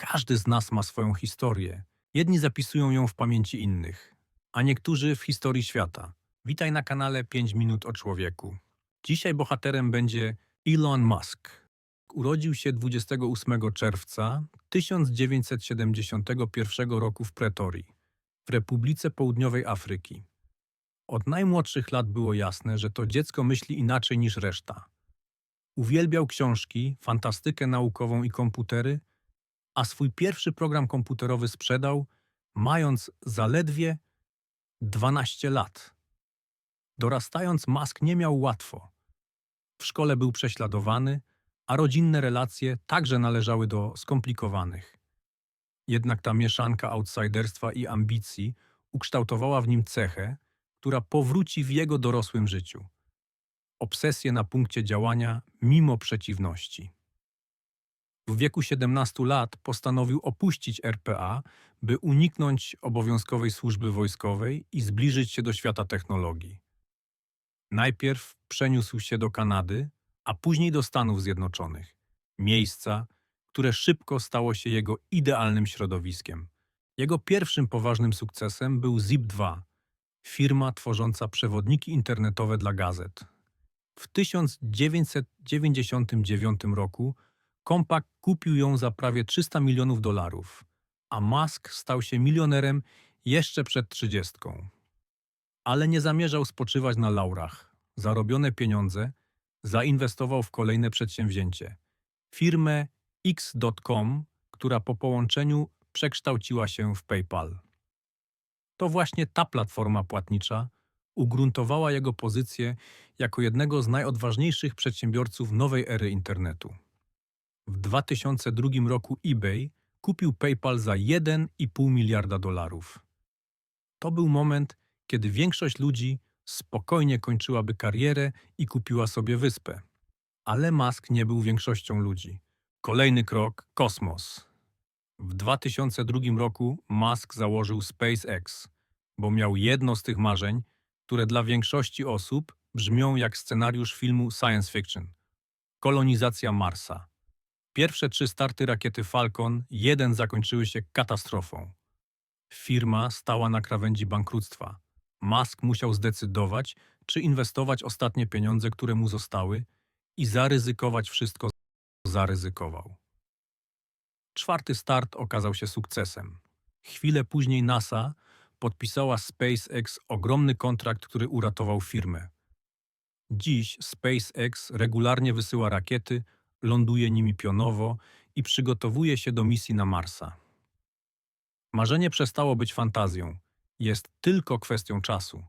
Każdy z nas ma swoją historię. Jedni zapisują ją w pamięci innych, a niektórzy w historii świata. Witaj na kanale 5 minut o człowieku. Dzisiaj bohaterem będzie Elon Musk. Urodził się 28 czerwca 1971 roku w Pretorii, w Republice Południowej Afryki. Od najmłodszych lat było jasne, że to dziecko myśli inaczej niż reszta. Uwielbiał książki, fantastykę naukową i komputery, a swój pierwszy program komputerowy sprzedał, mając zaledwie 12 lat. Dorastając, Musk nie miał łatwo. W szkole był prześladowany, a rodzinne relacje także należały do skomplikowanych. Jednak ta mieszanka outsiderstwa i ambicji ukształtowała w nim cechę, która powróci w jego dorosłym życiu. Obsesję na punkcie działania mimo przeciwności. W wieku 17 lat postanowił opuścić RPA, by uniknąć obowiązkowej służby wojskowej i zbliżyć się do świata technologii. Najpierw przeniósł się do Kanady, a później do Stanów Zjednoczonych, miejsca, które szybko stało się jego idealnym środowiskiem. Jego pierwszym poważnym sukcesem był Zip2, firma tworząca przewodniki internetowe dla gazet. W 1999 roku Compaq kupił ją za prawie 300 milionów dolarów, a Musk stał się milionerem jeszcze przed trzydziestką. Ale nie zamierzał spoczywać na laurach. Zarobione pieniądze zainwestował w kolejne przedsięwzięcie. Firmę X.com, która po połączeniu przekształciła się w PayPal. To właśnie ta platforma płatnicza ugruntowała jego pozycję jako jednego z najodważniejszych przedsiębiorców nowej ery internetu. W 2002 roku eBay kupił PayPal za 1,5 miliarda dolarów. To był moment, kiedy większość ludzi spokojnie kończyłaby karierę i kupiła sobie wyspę. Ale Musk nie był większością ludzi. Kolejny krok kosmos. W 2002 roku Musk założył SpaceX, bo miał jedno z tych marzeń, które dla większości osób brzmią jak scenariusz filmu science fiction kolonizacja Marsa. Pierwsze trzy starty rakiety Falcon 1 zakończyły się katastrofą. Firma stała na krawędzi bankructwa. Musk musiał zdecydować, czy inwestować ostatnie pieniądze, które mu zostały i zaryzykować wszystko, zaryzykował. Czwarty start okazał się sukcesem. Chwilę później NASA podpisała SpaceX ogromny kontrakt, który uratował firmę. Dziś SpaceX regularnie wysyła rakiety, ląduje nimi pionowo i przygotowuje się do misji na Marsa. Marzenie przestało być fantazją, jest tylko kwestią czasu.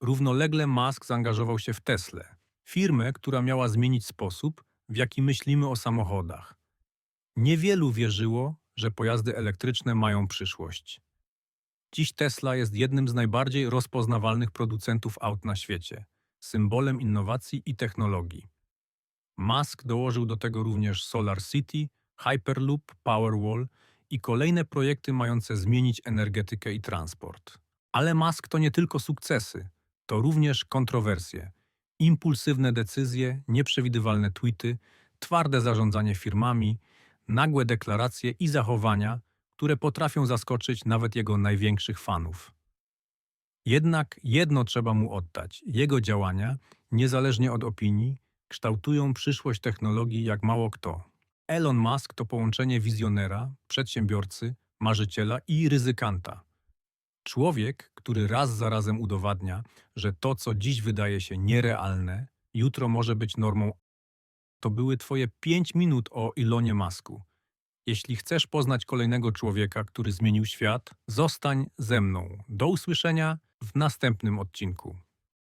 Równolegle Musk zaangażował się w Teslę, firmę, która miała zmienić sposób, w jaki myślimy o samochodach. Niewielu wierzyło, że pojazdy elektryczne mają przyszłość. Dziś Tesla jest jednym z najbardziej rozpoznawalnych producentów aut na świecie, symbolem innowacji i technologii. Musk dołożył do tego również Solar City, Hyperloop, Powerwall i kolejne projekty mające zmienić energetykę i transport. Ale Musk to nie tylko sukcesy, to również kontrowersje, impulsywne decyzje, nieprzewidywalne tweety, twarde zarządzanie firmami, nagłe deklaracje i zachowania, które potrafią zaskoczyć nawet jego największych fanów. Jednak jedno trzeba mu oddać: jego działania, niezależnie od opinii, kształtują przyszłość technologii jak mało kto. Elon Musk to połączenie wizjonera, przedsiębiorcy, marzyciela i ryzykanta. Człowiek, który raz za razem udowadnia, że to, co dziś wydaje się nierealne, jutro może być normą. To były Twoje 5 minut o Elonie Musku. Jeśli chcesz poznać kolejnego człowieka, który zmienił świat, zostań ze mną. Do usłyszenia w następnym odcinku.